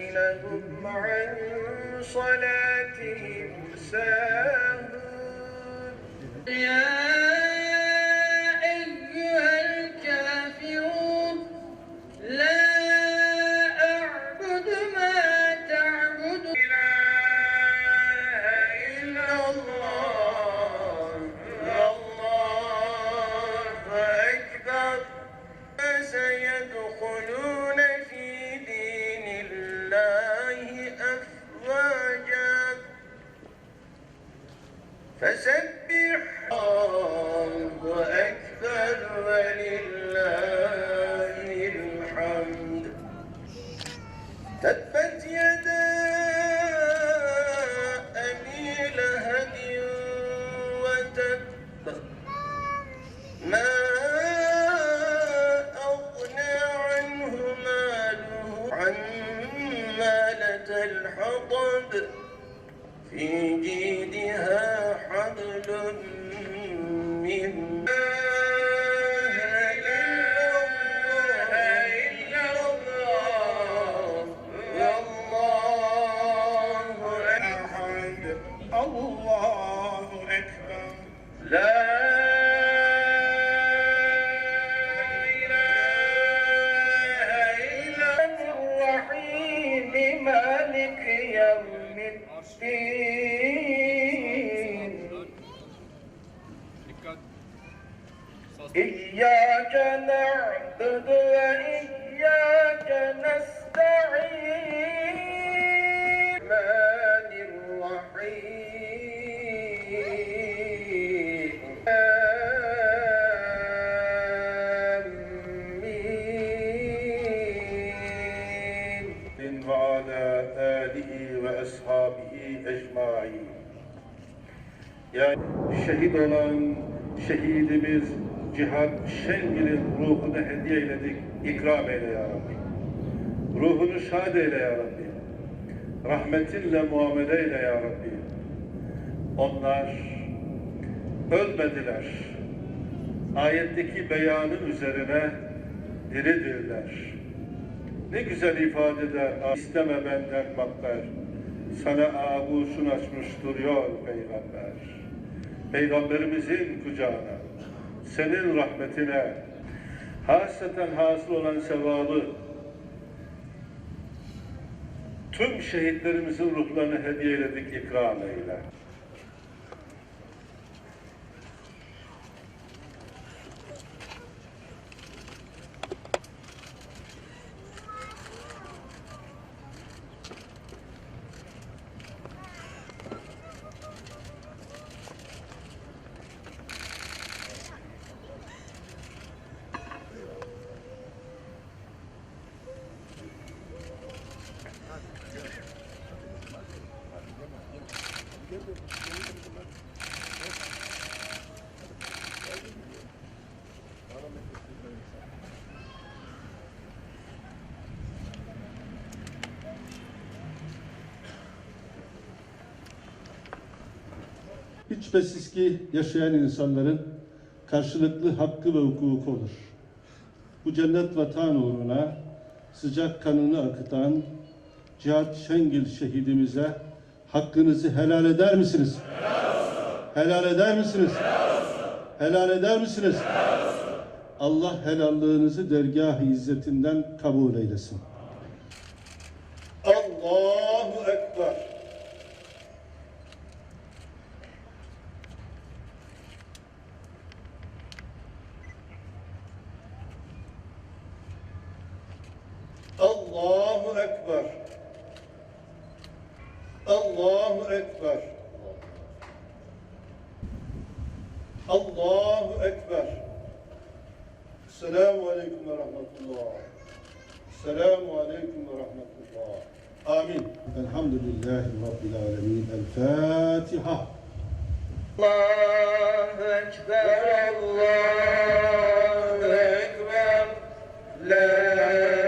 عن صلاتهم ساهون. Ben sen الله أكبر. لا إله إلا الرحيم مالك يوم الدين. إياك نعبد وإياك آله وأصحابه أجمعين yani şehit olan şehidimiz Cihat Şengil'in ruhunu hediye eyledik. İkram eyle ya Rabbi. Ruhunu şad eyle ya Rabbi. Rahmetinle muamele eyle ya Rabbi. Onlar ölmediler. Ayetteki beyanın üzerine diridirler. Ne güzel ifade eder. İsteme benden makber. Sana ağuşun açmış duruyor peygamber. Peygamberimizin kucağına, senin rahmetine, hasreten hasıl olan sevabı, tüm şehitlerimizin ruhlarını hediye ikram eyle. Hiç şüphesiz ki yaşayan insanların karşılıklı hakkı ve hukuku olur. Bu cennet vatan uğruna sıcak kanını akıtan Cihat Şengil şehidimize hakkınızı helal eder misiniz? Helal, eder misiniz? Helal, eder misiniz? Allah helallığınızı dergah-ı izzetinden kabul eylesin. Allahu Ekber. Allahu Ekber. Allahu Ekber. Allahu Ekber. Selamun Aleyküm ve Rahmetullah. Selamun Aleyküm ve Rahmetullah. Amin. Elhamdülillahi Rabbil Alemin. El Fatiha. Allahu Ekber, Allahu Ekber. La